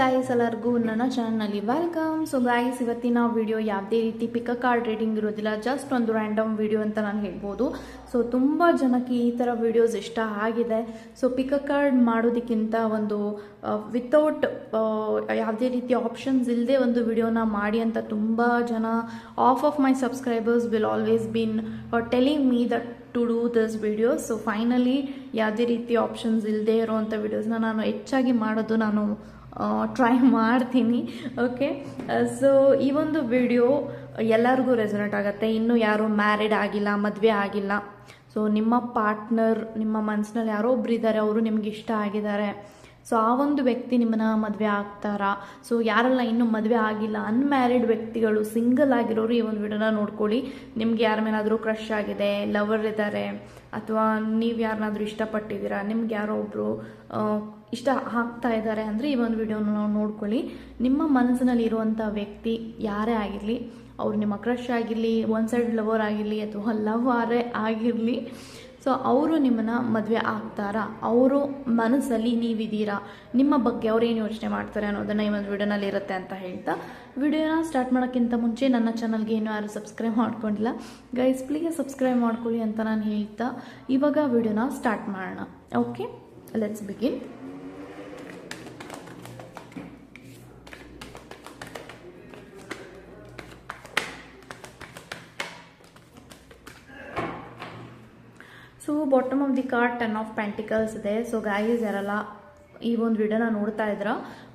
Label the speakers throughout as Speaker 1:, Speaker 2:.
Speaker 1: Guys ಎಲ್ಲರಿಗೂ ನನ್ನ ಚಾನಲ್ನಲ್ಲಿ ವೆಲ್ಕಮ್ ಸೊ ಗಾಯ್ಸ್ ಇವತ್ತಿನ ವಿಡಿಯೋ ಯಾವುದೇ ರೀತಿ ಪಿಕ ಕಾರ್ಡ್ ರೇಟಿಂಗ್ ಇರೋದಿಲ್ಲ ಜಸ್ಟ್ ಒಂದು ರ್ಯಾಂಡಮ್ ವಿಡಿಯೋ ಅಂತ ನಾನು ಹೇಳ್ಬೋದು. ಸೊ ತುಂಬ ಜನಕ್ಕೆ ಈ ಥರ ವಿಡಿಯೋಸ್ ಇಷ್ಟ ಆಗಿದೆ. ಸೊ ಪಿಕ ಕಾರ್ಡ್ ಮಾಡೋದಕ್ಕಿಂತ ಒಂದು ವಿತೌಟ್ ಯಾವುದೇ ರೀತಿ ಆಪ್ಷನ್ಸ್ ಇಲ್ಲದೆ ಒಂದು ವಿಡಿಯೋನ ಮಾಡಿ ಅಂತ ತುಂಬ ಜನ of of my subscribers will always been telling me that to do this videos so finally ಯಾವುದೇ ರೀತಿ ಆಪ್ಷನ್ಸ್ ಇಲ್ಲದೆ ಇರೋವಂಥ ವಿಡಿಯೋಸ್ನ ನಾನು ಹೆಚ್ಚಾಗಿ ಮಾಡೋದು ನಾನು ಟ್ರೈ ಮಾಡ್ತೀನಿ. ಓಕೆ ಸೊ ಈ ಒಂದು ವಿಡಿಯೋ ಎಲ್ಲರಿಗೂ ರೆಸೊನೇಟ್ ಆಗುತ್ತೆ. ಇನ್ನೂ ಯಾರು ಮ್ಯಾರಿಡ್ ಆಗಿಲ್ಲ, ಮದುವೆ ಆಗಿಲ್ಲ. ಸೊ ನಿಮ್ಮ ಪಾರ್ಟ್ನರ್ ನಿಮ್ಮ ಮನಸ್ಸಿನಲ್ಲಿ ಯಾರೋ ಒಬ್ರು ಇದ್ದಾರೆ ಅವರು ನಿಮ್ಗೆ ಇಷ್ಟ ಆಗಿದ್ದಾರೆ. ಸೊ ಆ ಒಂದು ವ್ಯಕ್ತಿ ನಿಮ್ಮನ್ನ ಮದುವೆ ಆಗ್ತಾರಾ? ಸೊ ಯಾರೆಲ್ಲ ಇನ್ನೂ ಮದುವೆ ಆಗಿಲ್ಲ ಅನ್ಮ್ಯಾರಿಡ್ ವ್ಯಕ್ತಿಗಳು ಸಿಂಗಲ್ ಆಗಿರೋರು ಈ ಒಂದು ವಿಡಿಯೋನ ನೋಡ್ಕೊಳ್ಳಿ. ನಿಮ್ಗೆ ಯಾರ ಮೇಲಾದರೂ ಕ್ರಶ್ ಆಗಿದೆ ಲವರ್ ಇದ್ದಾರೆ ಅಥವಾ ನೀವು ಯಾರನ್ನಾದ್ರೂ ಇಷ್ಟಪಟ್ಟಿದ್ದೀರಾ, ನಿಮ್ಗೆ ಯಾರೋ ಒಬ್ಬರು ಇಷ್ಟ ಆಗ್ತಾ ಇದ್ದಾರೆ ಅಂದರೆ ಈ ಒಂದು ವಿಡಿಯೋನ ನಾವು ನೋಡ್ಕೊಳ್ಳಿ. ನಿಮ್ಮ ಮನಸ್ಸಿನಲ್ಲಿ ಇರುವಂಥ ವ್ಯಕ್ತಿ ಯಾರೇ ಆಗಿರಲಿ, ಅವ್ರು ನಿಮ್ಮ ಕ್ರಶ್ ಆಗಿರಲಿ ಒನ್ ಸೈಡ್ ಲವರ್ ಆಗಿರಲಿ, ಅಥವಾ ಲವ್ ಆಗಿರಲಿ ಸೊ ಅವರು ನಿಮ್ಮನ್ನು ಮದುವೆ ಆಗ್ತಾರಾ? ಅವರು ಮನಸ್ಸಲ್ಲಿ ನೀವಿದ್ದೀರಾ? ನಿಮ್ಮ ಬಗ್ಗೆ ಅವ್ರು ಏನು ಯೋಚನೆ ಮಾಡ್ತಾರೆ ಅನ್ನೋದನ್ನು ಈ ಒಂದು ವಿಡಿಯೋನಲ್ಲಿ ಇರುತ್ತೆ ಅಂತ ಹೇಳ್ತಾ ವಿಡಿಯೋನ ಸ್ಟಾರ್ಟ್ ಮಾಡೋಕ್ಕಿಂತ ಮುಂಚೆ ನನ್ನ ಚಾನಲ್ಗೆ ಏನೂ ಯಾರು ಸಬ್ಸ್ಕ್ರೈಬ್ ಮಾಡ್ಕೊಂಡಿಲ್ಲ. ಗೈಸ್ ಪ್ಲೀಸ್ ಸಬ್ಸ್ಕ್ರೈಬ್ ಮಾಡ್ಕೊಳ್ಳಿ ಅಂತ ನಾನು ಹೇಳ್ತಾ ಇವಾಗ ವಿಡಿಯೋನ ಸ್ಟಾರ್ಟ್ ಮಾಡೋಣ. Okay let's begin so bottom of the card ten of pentacles ಇದೆ. ಸೊ ಗಾಯಸ್ ಯಾರಲ್ಲ ಈ ಒಂದು ವಿಡಿಯೋನ ನೋಡ್ತಾ ಇದ್ರ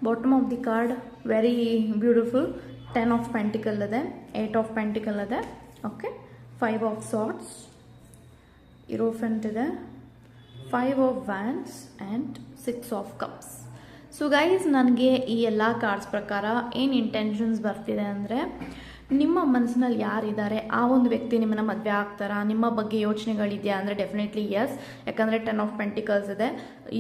Speaker 1: bottom of the card very beautiful ten of pentacle ಇದೆ ಏಯ್ಟ್ ಆಫ್ ಪ್ಯಾಂಟಿಕಲ್ ಇದೆ okay five of swords hierophant ಇದೆ five of wands and six of cups so guys ನನಗೆ ಈ ಎಲ್ಲ ಕಾರ್ಡ್ಸ್ ಪ್ರಕಾರ ಏನು ಇಂಟೆನ್ಷನ್ಸ್ ಬರ್ತಿದೆ ಅಂದರೆ ನಿಮ್ಮ ಮನಸ್ಸಿನಲ್ಲಿ ಯಾರಿದ್ದಾರೆ? ಆ ಒಂದು ವ್ಯಕ್ತಿ ನಿಮ್ಮನ್ನ ಮದುವೆ ಆಗ್ತಾರಾ? ನಿಮ್ಮ ಬಗ್ಗೆ ಯೋಚನೆಗಳಿದೆಯಾ? ಅಂದರೆ ಡೆಫಿನೆಟ್ಲಿ ಎಸ್ ಯಾಕಂದರೆ ಟೆನ್ ಆಫ್ ಪೆಂಟಿಕಲ್ಸ್ ಇದೆ.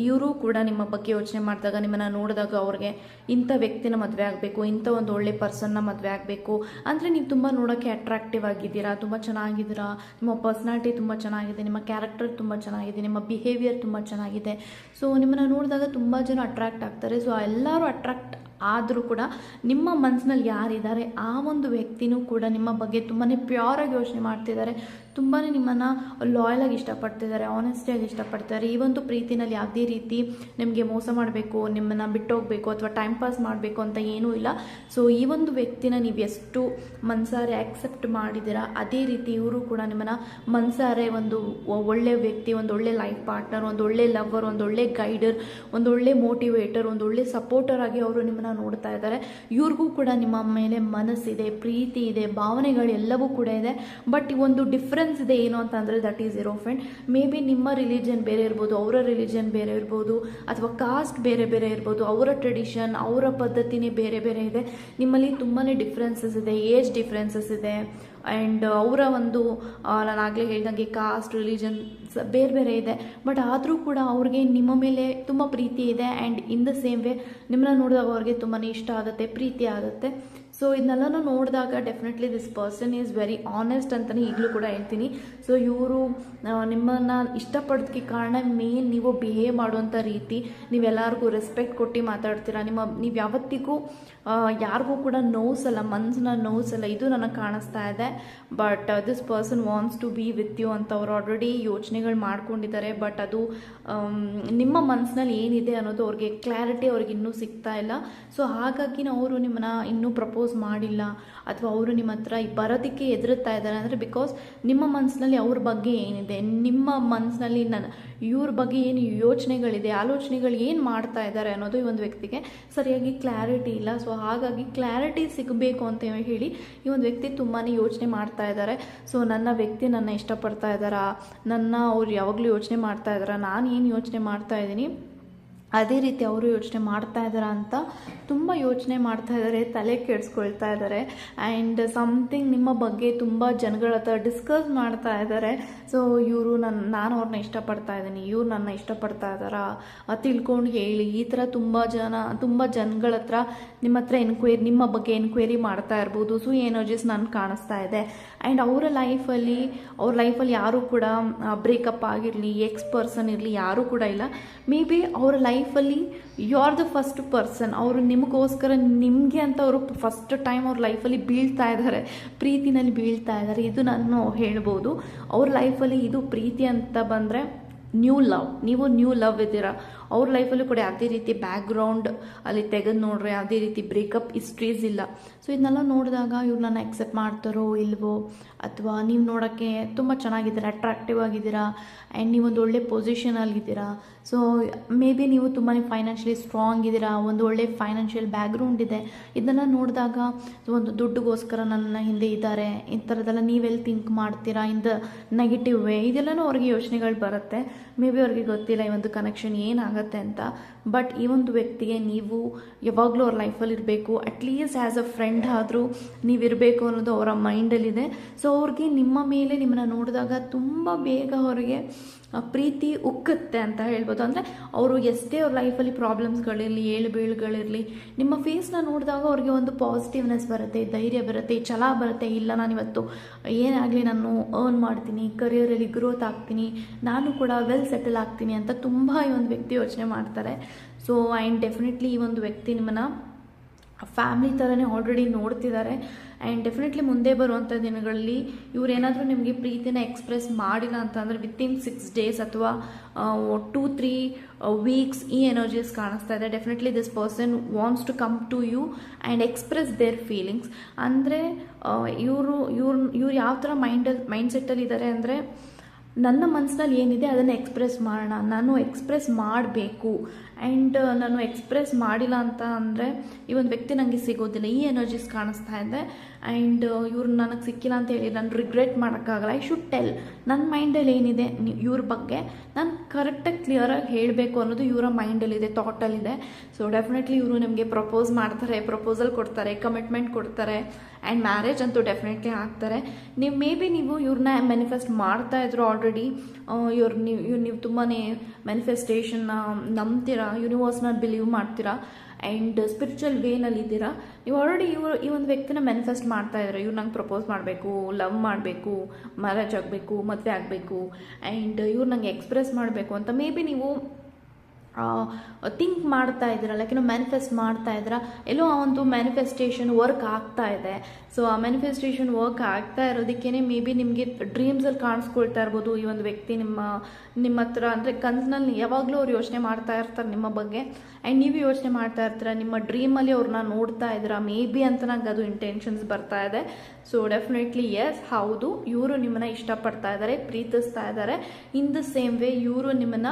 Speaker 1: ಇವರು ಕೂಡ ನಿಮ್ಮ ಬಗ್ಗೆ ಯೋಚನೆ ಮಾಡಿದಾಗ, ನಿಮ್ಮನ್ನು ನೋಡಿದಾಗ ಅವ್ರಿಗೆ ಇಂಥ ವ್ಯಕ್ತಿನ ಮದುವೆ ಆಗಬೇಕು, ಇಂಥ ಒಂದು ಒಳ್ಳೆ ಪರ್ಸನ್ನ ಮದುವೆ ಆಗಬೇಕು. ಅಂದರೆ ನೀವು ತುಂಬ ನೋಡೋಕ್ಕೆ ಅಟ್ರಾಕ್ಟಿವ್ ಆಗಿದ್ದೀರಾ? ತುಂಬ ಚೆನ್ನಾಗಿದ್ದೀರಾ? ನಿಮ್ಮ ಪರ್ಸ್ನಾಲಿಟಿ ತುಂಬ ಚೆನ್ನಾಗಿದೆ. ನಿಮ್ಮ ಕ್ಯಾರೆಕ್ಟರ್ ತುಂಬ ಚೆನ್ನಾಗಿದೆ. ನಿಮ್ಮ ಬಿಹೇವಿಯರ್ ತುಂಬ ಚೆನ್ನಾಗಿದೆ. ಸೊ ನಿಮ್ಮನ್ನು ನೋಡಿದಾಗ ತುಂಬ ಜನ ಅಟ್ರಾಕ್ಟ್ ಆಗ್ತಾರೆ. ಸೊ ಎಲ್ಲರೂ ಅಟ್ರಾಕ್ಟ್ ಆದರೂ ಕೂಡ ನಿಮ್ಮ ಮನಸ್ಸಿನಲ್ಲಿ ಯಾರಿದ್ದಾರೆ, ಆ ಒಂದು ವ್ಯಕ್ತಿನೂ ಕೂಡ ನಿಮ್ಮ ಬಗ್ಗೆ ತುಂಬಾ ಪ್ಯೂರಾಗಿ ಯೋಚನೆ ಮಾಡ್ತಿದ್ದಾರೆ. ತುಂಬಾ ನಿಮ್ಮನ್ನು ಲಾಯಲಾಗಿ ಇಷ್ಟಪಡ್ತಿದ್ದಾರೆ ಆನೆಸ್ಟಿಯಾಗಿ ಇಷ್ಟಪಡ್ತಾರೆ ಈ ಒಂದು ಪ್ರೀತಿನಲ್ಲಿ ಯಾವುದೇ ರೀತಿ ನಿಮಗೆ ಮೋಸ ಮಾಡಬೇಕು, ನಿಮ್ಮನ್ನು ಬಿಟ್ಟೋಗಬೇಕು ಅಥವಾ ಟೈಮ್ ಪಾಸ್ ಮಾಡಬೇಕು ಅಂತ ಏನೂ ಇಲ್ಲ. ಸೊ ಈ ಒಂದು ವ್ಯಕ್ತಿನ ನೀವು ಎಷ್ಟು ಮನ್ಸಾರೆ ಆಕ್ಸೆಪ್ಟ್ ಮಾಡಿದ್ದೀರಾ, ಅದೇ ರೀತಿ ಇವರು ಕೂಡ ನಿಮ್ಮನ್ನು ಮನ್ಸಾರೆ ಒಂದು ಒಳ್ಳೆ ವ್ಯಕ್ತಿ, ಒಂದು ಒಳ್ಳೆ ಲೈಫ್ ಪಾರ್ಟ್ನರ್ ಒಂದು ಒಳ್ಳೆ ಲವರ್ ಒಂದು ಒಳ್ಳೆ ಗೈಡರ್ ಒಂದು ಒಳ್ಳೆ ಮೋಟಿವೇಟರ್ ಒಂದು ಒಳ್ಳೆ ಸಪೋರ್ಟರ್ ಆಗಿ ಅವರು ನಿಮ್ಮನ್ನು ನೋಡ್ತಾ ಇದ್ದಾರೆ. ಇವ್ರಿಗೂ ಕೂಡ ನಿಮ್ಮ ಮೇಲೆ ಮನಸ್ಸಿದೆ, ಪ್ರೀತಿ ಇದೆ, ಭಾವನೆಗಳು ಎಲ್ಲವೂ ಕೂಡ ಇದೆ. ಬಟ್ ಒಂದು ಡಿಫ್ರೆನ್ಸ್ ಇದೆ ಏನು ಅಂತ ಅಂದರೆ ದಟ್ ಈಸ್ ಇರೋ ಫ್ರೆಂಡ್ ಮೇ ಬಿ ನಿಮ್ಮ ರಿಲಿಜನ್ ಬೇರೆ ಇರ್ಬೋದು, ಅವರ ರಿಲಿಜನ್ ಬೇರೆ ಇರ್ಬೋದು, ಅಥವಾ ಕಾಸ್ಟ್ ಬೇರೆ ಬೇರೆ ಇರ್ಬೋದು, ಅವರ ಟ್ರೆಡಿಷನ್ ಅವರ ಪದ್ಧತಿನೇ ಬೇರೆ ಬೇರೆ ಇದೆ. ನಿಮ್ಮಲ್ಲಿ ತುಂಬಾ ಡಿಫ್ರೆನ್ಸಸ್ ಇದೆ ಏಜ್ ಡಿಫ್ರೆನ್ಸಸ್ ಇದೆ. ಆ್ಯಂಡ್ ಅವರ ಒಂದು ನಾನು ಆಗಲೇ ಹೇಳಿದಂಗೆ ಕಾಸ್ಟ್ ರಿಲಿಜನ್ ಬೇರೆ ಬೇರೆ ಇದೆ. ಬಟ್ ಆದರೂ ಕೂಡ ಅವ್ರಿಗೆ ನಿಮ್ಮ ಮೇಲೆ ತುಂಬ ಪ್ರೀತಿ ಇದೆ. And in the same way ನಿಮ್ಮನ್ನ ನೋಡಿದಾಗ ಅವ್ರಿಗೆ ತುಂಬಾ ಇಷ್ಟ ಆಗುತ್ತೆ, ಪ್ರೀತಿ ಆಗುತ್ತೆ. ಸೊ ಇದನ್ನೆಲ್ಲನೂ ನೋಡಿದಾಗ definitely this person is very honest ಅಂತಲೇ ಈಗಲೂ ಕೂಡ ಹೇಳ್ತೀನಿ. ಸೊ ಇವರು ನಿಮ್ಮನ್ನು ಇಷ್ಟಪಡೋದಕ್ಕೆ ಕಾರಣ ಮೇನ್ ನೀವು ಬಿಹೇವ್ ಮಾಡುವಂಥ ರೀತಿ, ನೀವೆಲ್ಲರಿಗೂ ರೆಸ್ಪೆಕ್ಟ್ ಕೊಟ್ಟು ಮಾತಾಡ್ತೀರಾ. ನಿಮ್ಮ, ನೀವು ಯಾವತ್ತಿಗೂ ಯಾರಿಗೂ ಕೂಡ ನೋವ್ಸಲ್ಲ ಮನ್ಸನ್ನ ನೋವ್ಸಲ್ಲ ಇದು ನನಗೆ ಕಾಣಿಸ್ತಾ ಇದೆ. But this person wants to be with you ಅಂತ ಅವ್ರು ಆಲ್ರೆಡಿ ಯೋಚನೆಗಳು ಮಾಡ್ಕೊಂಡಿದ್ದಾರೆ. ಬಟ್ ಅದು ನಿಮ್ಮ ಮನಸ್ಸಿನಲ್ಲಿ ಏನಿದೆ ಅನ್ನೋದು ಅವ್ರಿಗೆ ಕ್ಲಾರಿಟಿ ಅವ್ರಿಗೆ ಇನ್ನೂ ಸಿಗ್ತಾ ಇಲ್ಲ. ಸೊ ಹಾಗಾಗಿ ಅವರು ನಿಮ್ಮನ್ನ ಇನ್ನೂ ಪ್ರಪೋಸ್ ಮಾಡಿಲ್ಲ ಅಥವಾ ಅವರು ನಿಮ್ಮ ಹತ್ರ ಬರೋದಕ್ಕೆ ಎದುರುತ್ತಾ ಇದ್ದಾರೆ ಅಂದರೆ ಬಿಕಾಸ್ ನಿಮ್ಮ ಮನಸ್ಸಿನಲ್ಲಿ ಅವ್ರ ಬಗ್ಗೆ ಏನಿದೆ, ನಿಮ್ಮ ಮನಸ್ಸಿನಲ್ಲಿ ನನ್ನ, ಇವ್ರ ಬಗ್ಗೆ ಏನು ಯೋಚನೆಗಳಿದೆ, ಆಲೋಚನೆಗಳು ಏನು ಮಾಡ್ತಾ ಇದ್ದಾರೆ ಅನ್ನೋದು ಈ ಒಂದು ವ್ಯಕ್ತಿಗೆ ಸರಿಯಾಗಿ ಕ್ಲಾರಿಟಿ ಇಲ್ಲ. ಸೊ ಹಾಗಾಗಿ ಕ್ಲಾರಿಟಿ ಸಿಗಬೇಕು ಅಂತ ಹೇಳಿ ಈ ಒಂದು ವ್ಯಕ್ತಿ ತುಂಬಾ ಯೋಚನೆ ಮಾಡ್ತಾ ಇದ್ದಾರೆ. ಸೊ ನನ್ನ ವ್ಯಕ್ತಿ ನನ್ನ ಇಷ್ಟಪಡ್ತಾ ಇದ್ದಾರಾ? ನನ್ನ ಅವ್ರು ಯಾವಾಗಲೂ ಯೋಚನೆ ಮಾಡ್ತಾ ಇದ್ದಾರಾ? ನಾನು ಏನು ಯೋಚನೆ ಮಾಡ್ತಾ ಇದ್ದೀನಿ? ಅದೇ ರೀತಿ ಅವರು ಯೋಚನೆ ಮಾಡ್ತಾ ಇದ್ದಾರಾ ಅಂತ ತುಂಬ ಯೋಚನೆ ಮಾಡ್ತಾ ಇದ್ದಾರೆ, ತಲೆ ಕೆಡಿಸ್ಕೊಳ್ತಾ ಇದ್ದಾರೆ. ಆ್ಯಂಡ್ ಸಮಥಿಂಗ್ ನಿಮ್ಮ ಬಗ್ಗೆ ತುಂಬ ಜನಗಳ ಹತ್ರ ಡಿಸ್ಕಸ್ ಮಾಡ್ತಾ ಇದ್ದಾರೆ. ಸೊ ಇವರು ನನ್ನ ನಾನು ಅವ್ರನ್ನ ಇಷ್ಟಪಡ್ತಾ ಇದ್ದೀನಿ, ಇವ್ರು ನನ್ನ ಇಷ್ಟಪಡ್ತಾ ಇದ್ದಾರಾ ತಿಳ್ಕೊಂಡು ಹೇಳಿ. ಈ ಥರ ತುಂಬ ಜನ, ತುಂಬ ಜನಗಳ ಹತ್ರ ನಿಮ್ಮ ಹತ್ರ ಎನ್ಕ್ವೈರಿ ನಿಮ್ಮ ಬಗ್ಗೆ ಎನ್ಕ್ವೈರಿ ಮಾಡ್ತಾ ಇರ್ಬೋದು. ಸೊ ಎನರ್ಜೀಸ್ ನನಗೆ ಕಾಣಿಸ್ತಾ ಇದೆ. ಆ್ಯಂಡ್ ಅವರ ಲೈಫಲ್ಲಿ ಅವ್ರ ಲೈಫಲ್ಲಿ ಯಾರೂ ಕೂಡ ಬ್ರೇಕಪ್ ಆಗಿರಲಿ ಎಕ್ಸ್ ಪರ್ಸನ್ ಇರಲಿ ಯಾರೂ ಕೂಡ ಇಲ್ಲ. ಮೇ ಬಿ ಅವರ ಲೈಫ್ ಲೈಫಲ್ಲಿ you are the first person ಅವರು ನಿಮಗೋಸ್ಕರ ನಿಮಗೆ ಅಂತ ಅವರು ಫಸ್ಟ್ ಟೈಮ್ ಅವ್ರ ಲೈಫಲ್ಲಿ ಬೀಳ್ತಾ ಇದ್ದಾರೆ ಪ್ರೀತಿನಲ್ಲಿ ಬೀಳ್ತಾ ಇದ್ದಾರೆ ಇದು ನಾನು ಹೇಳ್ಬೋದು. ಅವ್ರ ಲೈಫಲ್ಲಿ ಇದು ಪ್ರೀತಿ ಅಂತ ಬಂದರೆ ನ್ಯೂ ಲವ್ ನೀವು ನ್ಯೂ ಲವ್ ಇದ್ದೀರಾ. ಅವ್ರ ಲೈಫಲ್ಲೂ ಕೂಡ ಯಾವುದೇ ರೀತಿ ಬ್ಯಾಕ್ಗ್ರೌಂಡ್ ಅಲ್ಲಿ ತೆಗೆದು ನೋಡ್ರೆ ಯಾವುದೇ ರೀತಿ ಬ್ರೇಕಪ್ ಹಿಸ್ಟ್ರೀಸ್ ಇಲ್ಲ. ಸೊ ಇದನ್ನೆಲ್ಲ ನೋಡಿದಾಗ ಇವ್ರು ನನ್ನ ಎಕ್ಸೆಪ್ಟ್ ಮಾಡ್ತಾರೋ ಇಲ್ವೋ? ಅಥವಾ ನೀವು ನೋಡೋಕ್ಕೆ ತುಂಬ ಚೆನ್ನಾಗಿದ್ದೀರಾ ಅಟ್ರಾಕ್ಟಿವ್ ಆಗಿದ್ದೀರಾ? ಆ್ಯಂಡ್ ನೀವೊಂದು ಒಳ್ಳೆ ಪೊಸಿಷನಲ್ಲಿದ್ದೀರಾ ಸೊ ಮೇ ಬಿ ನೀವು ತುಂಬಾ ಫೈನಾನ್ಷಿಯಲಿ ಸ್ಟ್ರಾಂಗ್ ಇದ್ದೀರಾ, ಒಂದು ಒಳ್ಳೆ ಫೈನಾನ್ಷಿಯಲ್ ಬ್ಯಾಕ್ಗ್ರೌಂಡ್ ಇದೆ. ಇದನ್ನು ನೋಡಿದಾಗ ಒಂದು ದುಡ್ಡುಗೋಸ್ಕರ ನನ್ನ ಹಿಂದೆ ಇದ್ದಾರೆ. ಈ ಥರದ್ದೆಲ್ಲ ನೀವೆಲ್ಲಿ ಥಿಂಕ್ ಮಾಡ್ತೀರಾ ಇಂದ ನೆಗೆಟಿವ್ ವೇ ಇದೆಲ್ಲನೂ ಅವ್ರಿಗೆ ಯೋಚನೆಗಳು ಬರುತ್ತೆ. ಮೇ ಬಿ ಅವ್ರಿಗೆ ಗೊತ್ತಿಲ್ಲ ಈ ಒಂದು ಕನೆಕ್ಷನ್ ಏನಾಗುತ್ತೆ ಅಂತ. ಬಟ್ ಈ ಒಂದು ವ್ಯಕ್ತಿಗೆ ನೀವು ಯಾವಾಗಲೂ ಅವ್ರ ಲೈಫಲ್ಲಿ ಇರಬೇಕು. ಅಟ್ಲೀಸ್ಟ್ ಆ್ಯಸ್ ಅ ಫ್ರೆಂಡ್ ಆದರೂ ನೀವಿರಬೇಕು ಅನ್ನೋದು ಅವರ ಮೈಂಡಲ್ಲಿದೆ ಸೊ ಅವ್ರಿಗೆ ನಿಮ್ಮ ಮೇಲೆ ನಿಮ್ಮನ್ನು ನೋಡಿದಾಗ ತುಂಬ ಬೇಗ ಅವರಿಗೆ ಪ್ರೀತಿ ಉಕ್ಕುತ್ತೆ ಅಂತ ಹೇಳ್ಬೋದು. ಅಂದರೆ ಅವರು ಎಷ್ಟೇ ಅವ್ರ ಲೈಫಲ್ಲಿ ಪ್ರಾಬ್ಲಮ್ಸ್ಗಳಿರಲಿ ಏಳು ಬೀಳುಗಳಿರಲಿ ನಿಮ್ಮ ಫೇಸ್ನ ನೋಡಿದಾಗ ಅವ್ರಿಗೆ ಒಂದು ಪಾಸಿಟಿವ್ನೆಸ್ ಬರುತ್ತೆ, ಧೈರ್ಯ ಬರುತ್ತೆ, ಛಲ ಬರುತ್ತೆ. ಇಲ್ಲ, ನಾನು ಇವತ್ತು ಏನಾಗಲಿ ನಾನು ಅರ್ನ್ ಮಾಡ್ತೀನಿ ಕರಿಯರಲ್ಲಿ ಗ್ರೋತ್ ಆಗ್ತೀನಿ, ನಾನು ಕೂಡ ವೆಲ್ ಸೆಟಲ್ ಆಗ್ತೀನಿ ಅಂತ ತುಂಬ ಈ ಒಂದು ವ್ಯಕ್ತಿ ಯೋಚನೆ ಮಾಡ್ತಾರೆ. ಸೊ ಆ್ಯಂಡ್ ಡೆಫಿನೆಟ್ಲಿ ಈ ಒಂದು ವ್ಯಕ್ತಿ ನಿಮ್ಮನ್ನು ಫ್ಯಾಮ್ಲಿ ಥರನೇ ಆಲ್ರೆಡಿ ನೋಡ್ತಿದ್ದಾರೆ ಆ್ಯಂಡ್ ಡೆಫಿನೆಟ್ಲಿ ಮುಂದೆ ಬರುವಂಥ ದಿನಗಳಲ್ಲಿ ಇವರೇನಾದರೂ ನಿಮಗೆ ಪ್ರೀತಿನ ಎಕ್ಸ್ಪ್ರೆಸ್ ಮಾಡಿಲ್ಲ ಅಂತಂದರೆ ವಿತಿನ್ ಸಿಕ್ಸ್ ಡೇಸ್ ಅಥವಾ ಟೂ ತ್ರೀ ವೀಕ್ಸ್ ಈ ಎನರ್ಜೀಸ್ ಕಾಣಿಸ್ತಾ ಇದೆ. Definitely this person wants to come to you and express their feelings ಅಂದರೆ ಇವರು, ಇವ್ರು ಇವ್ರು ಯಾವ ಥರ ಮೈಂಡಲ್ಲಿ ಮೈಂಡ್ ಸೆಟ್ಟಲ್ಲಿ ಇದ್ದಾರೆ ಅಂದರೆ ನನ್ನ ಮನಸ್ಸಿನಲ್ಲಿ ಏನಿದೆ ಅದನ್ನು ಎಕ್ಸ್ಪ್ರೆಸ್ ಮಾಡೋಣ. ನಾನು ಎಕ್ಸ್ಪ್ರೆಸ್ ಮಾಡಬೇಕು. ಆ್ಯಂಡ್ ನಾನು ಎಕ್ಸ್ಪ್ರೆಸ್ ಮಾಡಿಲ್ಲ ಅಂತ ಅಂದರೆ, ಈ ಒಂದು ವ್ಯಕ್ತಿ ನನಗೆ ಸಿಗೋದಿಲ್ಲ. ಈ ಎನರ್ಜೀಸ್ ಕಾಣಿಸ್ತಾ ಇದೆ. ಆ್ಯಂಡ್ ಇವ್ರು ನನಗೆ ಸಿಕ್ಕಿಲ್ಲ ಅಂತ ಹೇಳಿ ನಾನು ರಿಗ್ರೆಟ್ ಮಾಡೋಕ್ಕಾಗಲ್ಲ. ಐ ಶುಡ್ ಟೆಲ್ ನನ್ನ ಮೈಂಡಲ್ಲಿ ಏನಿದೆ ಇವ್ರ ಬಗ್ಗೆ ನಾನು ಕರೆಕ್ಟಾಗಿ ಕ್ಲಿಯರಾಗಿ ಹೇಳಬೇಕು ಅನ್ನೋದು ಇವರ ಮೈಂಡಲ್ಲಿದೆ ಥಾಟಲ್ಲಿದೆ ಸೊ ಡೆಫಿನೆಟ್ಲಿ ಇವರು ನಿಮಗೆ ಪ್ರಪೋಸ್ ಮಾಡ್ತಾರೆ ಪ್ರಪೋಸಲ್ ಕೊಡ್ತಾರೆ ಕಮಿಟ್ಮೆಂಟ್ ಕೊಡ್ತಾರೆ. ಆ್ಯಂಡ್ ಮ್ಯಾರೇಜ್ ಅಂತೂ ಡೆಫಿನೆಟ್ಲಿ ಆಗ್ತಾರೆ. ನೀವು ಮೇ ಬಿ ನೀವು ಇವ್ರನ್ನ ಮ್ಯಾನಿಫೆಸ್ಟ್ ಮಾಡ್ತಾ ಇದ್ರು ಆಲ್ರೆಡಿ ಇವ್ರು ನೀವು ಇವ್ರು ನೀವು ತುಂಬಾ ಮ್ಯಾನಿಫೆಸ್ಟೇಷನ್ನ ನಂಬ್ತೀರಾ ಯೂನಿವರ್ಸ್ನ ಬಿಲೀವ್ ಮಾಡ್ತೀರಾ ಆ್ಯಂಡ್ ಸ್ಪಿರಿಚುವಲ್ ವೇನಲ್ಲಿ ಇದ್ದೀರಾ, ನೀವು ಆಲ್ರೆಡಿ ಇವರು, ಈ ಒಂದು ವ್ಯಕ್ತಿನ ಮ್ಯಾನಿಫೆಸ್ಟ್ ಮಾಡ್ತಾ ಇದ್ದಾರೆ, ಇವ್ರು ನಂಗೆ ಪ್ರಪೋಸ್ ಮಾಡಬೇಕು ಲವ್ ಮಾಡಬೇಕು ಮ್ಯಾರೇಜ್ ಆಗಬೇಕು, ಮದುವೆ ಆಗಬೇಕು ಆ್ಯಂಡ್ ಇವ್ರು ನಂಗೆ ಎಕ್ಸ್ಪ್ರೆಸ್ ಮಾಡಬೇಕು ಅಂತ ಮೇ ಬಿ ನೀವು ಥಿಂಕ್ ಮಾಡ್ತಾ ಇದ್ದೀರಾ? ಲೈಕ್ ಏನೋ ಮ್ಯಾನಿಫೆಸ್ಟ್ ಮಾಡ್ತಾ ಇದ್ದೀರಾ? ಎಲ್ಲೋ ಆ ಒಂದು ಮ್ಯಾನಿಫೆಸ್ಟೇಷನ್ ವರ್ಕ್ ಆಗ್ತಾ ಇದೆ. ಸೊ ಆ ಮ್ಯಾನಿಫೆಸ್ಟೇಷನ್ ವರ್ಕ್ ಆಗ್ತಾ ಇರೋದಕ್ಕೇ ಮೇ ಬಿ ನಿಮಗೆ ಡ್ರೀಮ್ಸಲ್ಲಿ ಕಾಣಿಸ್ಕೊಳ್ತಾ ಇರ್ಬೋದು ಈ ಒಂದು ವ್ಯಕ್ತಿ ನಿಮ್ಮ ನಿಮ್ಮ ಹತ್ರ. ಅಂದರೆ ಕನ್ಸಿನಲ್ಲಿ ಯಾವಾಗಲೂ ಅವ್ರು ಯೋಚನೆ ಮಾಡ್ತಾ ಇರ್ತಾರೆ ನಿಮ್ಮ ಬಗ್ಗೆ. ಆ್ಯಂಡ್ ನೀವು ಯೋಚನೆ ಮಾಡ್ತಾ ಇರ್ತೀರ, ನಿಮ್ಮ ಡ್ರೀಮಲ್ಲಿ ಅವ್ರನ್ನ ನೋಡ್ತಾ ಇದ್ದೀರಾ? ಮೇ ಬಿ ಅಂತ ನಂಗೆ ಅದು ಇಂಟೆನ್ಷನ್ಸ್ ಬರ್ತಾ ಇದೆ. ಸೊ ಡೆಫಿನೆಟ್ಲಿ ಎಸ್ ಹೌದು. ಇವರು ನಿಮ್ಮನ್ನ ಇಷ್ಟಪಡ್ತಾ ಇದ್ದಾರೆ, ಪ್ರೀತಿಸ್ತಾ ಇದ್ದಾರೆ. ಇನ್ ದ ಸೇಮ್ ವೇ ಇವರು ನಿಮ್ಮನ್ನ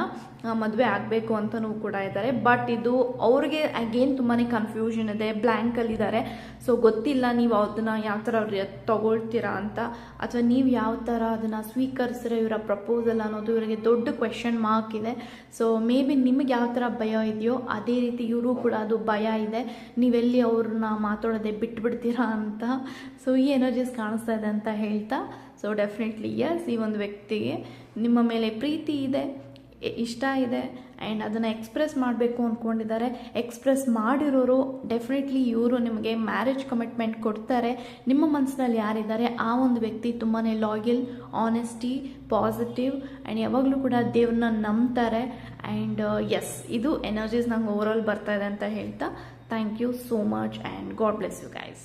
Speaker 1: ಮದುವೆ ಆಗಬೇಕು ಅಂತಲೂ ಕೂಡ ಇದ್ದಾರೆ. ಬಟ್ ಇದು ಅವ್ರಿಗೆ ಅಗೇನ್ ತುಂಬಾ ಕನ್ಫ್ಯೂಷನ್ ಇದೆ ಬ್ಲ್ಯಾಂಕಲ್ಲಿದ್ದಾರೆ ಸೊ ಗೊತ್ತಿಲ್ಲ ನೀವು ಅದನ್ನ ಯಾವ ಥರ ತಗೊಳ್ತೀರಾ ಅಂತ. ಅಥವಾ ನೀವು ಯಾವ ಥರ ಅದನ್ನು ಸ್ವೀಕರಿಸಿದ್ರೆ ಇವರ ಪ್ರಪೋಸಲ್ ಅನ್ನೋದು ಇವರಿಗೆ ದೊಡ್ಡ ಕ್ವೆಶನ್ ಮಾರ್ಕ್ ಇದೆ. ಸೊ ಮೇ ಬಿ ನಿಮಗೆ ಯಾವ ಥರ ಭಯ ಇದೆಯೋ, ಅದೇ ರೀತಿ ಇವರು ಕೂಡ ಅದು ಭಯ ಇದೆ. ನೀವೆಲ್ಲಿ ಅವ್ರನ್ನ ಮಾತಾಡೋದೆ ಬಿಟ್ಬಿಡ್ತೀರಾ ಅಂತ. ಸೊ ಈ ಎನರ್ಜೀಸ್ ಕಾಣಿಸ್ತಾ ಇದೆ ಅಂತ ಹೇಳ್ತಾ. ಸೊ ಡೆಫಿನೆಟ್ಲಿ ಎಸ್ ಈ ಒಂದು ವ್ಯಕ್ತಿಗೆ ನಿಮ್ಮ ಮೇಲೆ ಪ್ರೀತಿ ಇದೆ. ಇಷ್ಟ ಇದೆ. ಆ್ಯಂಡ್ ಅದನ್ನು ಎಕ್ಸ್ಪ್ರೆಸ್ ಮಾಡಬೇಕು ಅಂದ್ಕೊಂಡಿದ್ದಾರೆ ಎಕ್ಸ್ಪ್ರೆಸ್ ಮಾಡಿರೋರು ಡೆಫಿನೆಟ್ಲಿ ಇವರು ನಿಮಗೆ ಮ್ಯಾರೇಜ್ ಕಮಿಟ್ಮೆಂಟ್ ಕೊಡ್ತಾರೆ. ನಿಮ್ಮ ಮನಸ್ಸಿನಲ್ಲಿ ಯಾರಿದ್ದಾರೆ? ಆ ಒಂದು ವ್ಯಕ್ತಿ ತುಂಬಾ ಲಾಯಲ್ ಆನೆಸ್ಟಿ ಪಾಸಿಟಿವ್ ಆ್ಯಂಡ್ ಯಾವಾಗಲೂ ಕೂಡ ದೇವ್ರನ್ನ ನಂಬ್ತಾರೆ. ಆ್ಯಂಡ್ ಎಸ್ ಇದು ಎನರ್ಜೀಸ್ ನಂಗೆ ಓವರಾಲ್ ಬರ್ತಾ ಇದೆ ಅಂತ ಹೇಳ್ತಾ thank you so much and God bless you guys